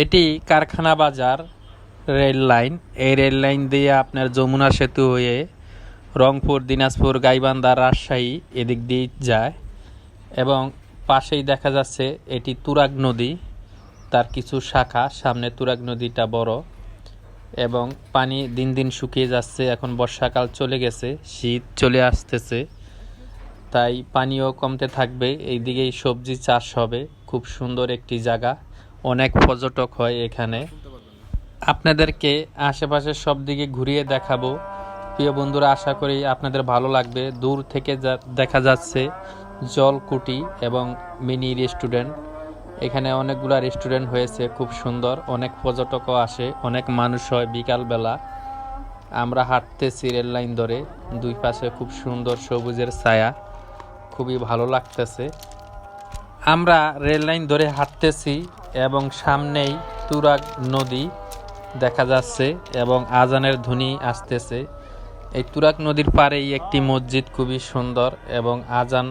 এটি কারখানা বাজার, রেল লাইন। এই রেল লাইন দিয়ে আপনার যমুনা সেতু হয়ে রংপুর, দিনাজপুর, গাইবান্ধা, রাজশাহী এদিক দিয়ে যায় এবং পাশেই দেখা যাচ্ছে এটি তুরাগ নদী। তার কিছু শাখা, সামনে তুরাগ নদীটা বড় এবং পানি দিন দিন শুকিয়ে যাচ্ছে। এখন বর্ষাকাল চলে গেছে, শীত চলে আসতেছে। তাই পানিও কমতে থাকবে। এইদিকেই সবজি চাষ হবে। খুব সুন্দর একটি জায়গা। অনেক পর্যটক হয় এখানে। আপনাদেরকে আশেপাশের সব দিকে ঘুরিয়ে দেখাবো। প্রিয় বন্ধুরা, আশা করি আপনাদের ভালো লাগবে। দূর থেকে দেখা যাচ্ছে জলকুটি এবং মিনি রেস্টুরেন্ট। এখানে অনেকগুলা রেস্টুরেন্ট হয়েছে, খুব সুন্দর। অনেক পর্যটকও আসে, অনেক মানুষ হয় বিকালবেলা। আমরা হাঁটতেছি রেল লাইন ধরে, দুই পাশে খুব সুন্দর সবুজের ছায়া। খুবই ভালো লাগতেছে। আমরা রেল লাইন ধরে হাঁটতেছি। এবং সামনেই তুরাগ নদী দেখা যাচ্ছে এবং আজানের ধ্বনি আসতেছে। এই তুরাগ নদীর পাড়েই একটি মসজিদ খুবই সুন্দর এবং আজান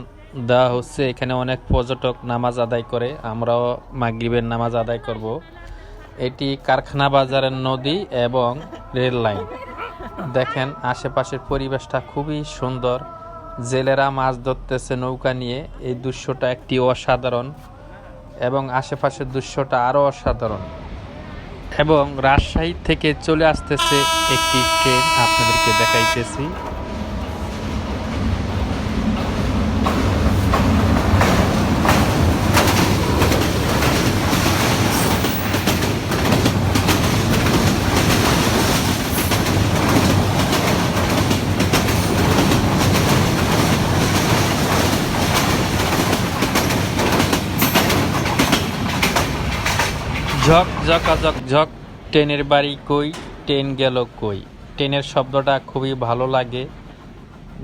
দেওয়া হচ্ছে। এখানে অনেক পর্যটক নামাজ আদায় করে, আমরাও মাগরিবের নামাজ আদায় করব। এটি কারখানা বাজারের নদী এবং রেল লাইন। দেখেন, আশেপাশের পরিবেশটা খুবই সুন্দর। জেলেরা মাছ ধরতেছে নৌকা নিয়ে। এই দৃশ্যটা একটি অসাধারণ এবং আশেপাশের দৃশ্যটা আরও অসাধারণ। এবং রাজশাহী থেকে চলে আসতেছে একটি ট্রেন আপনাদেরকে দেখাইতেছি। ঝক ঝকাঝক ঝক ট্রেনের বাড়ি কই, ট্রেন গেল কই? ট্রেনের শব্দটা খুবই ভালো লাগে।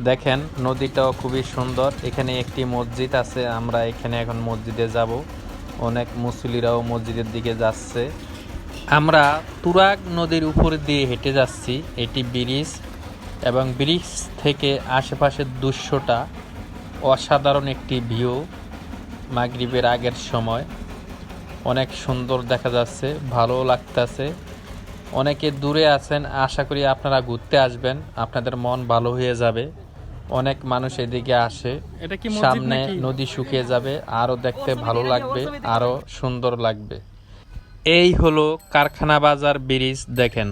দেখেন, নদীটাও খুবই সুন্দর। এখানে একটি মসজিদ আছে, আমরা এখানে এখন মসজিদে যাব। অনেক মুসলিরাও মসজিদের দিকে যাচ্ছে। আমরা তুরাগ নদীর উপর দিয়ে হেঁটে যাচ্ছি। এটি ব্রিজ এবং ব্রিজ থেকে আশেপাশের দৃশ্যটা অসাধারণ একটি ভিউ মাগরিবের আগের সময়। অনেক সুন্দর দেখা যাচ্ছে ভালো লাগতেছে। অনেকে দূরে আছেন আশা করি আপনারা ঘুরতে আসবেন আপনাদের মন ভালো হয়ে যাবে। অনেক মানুষ এদিকে আসে এটা কি মসজিদ সামনে নদী শুকিয়ে যাবে আরও দেখতে ভালো লাগবে আরও সুন্দর লাগবে। এই হলো কারখানা বাজার ব্রিজ দেখেন।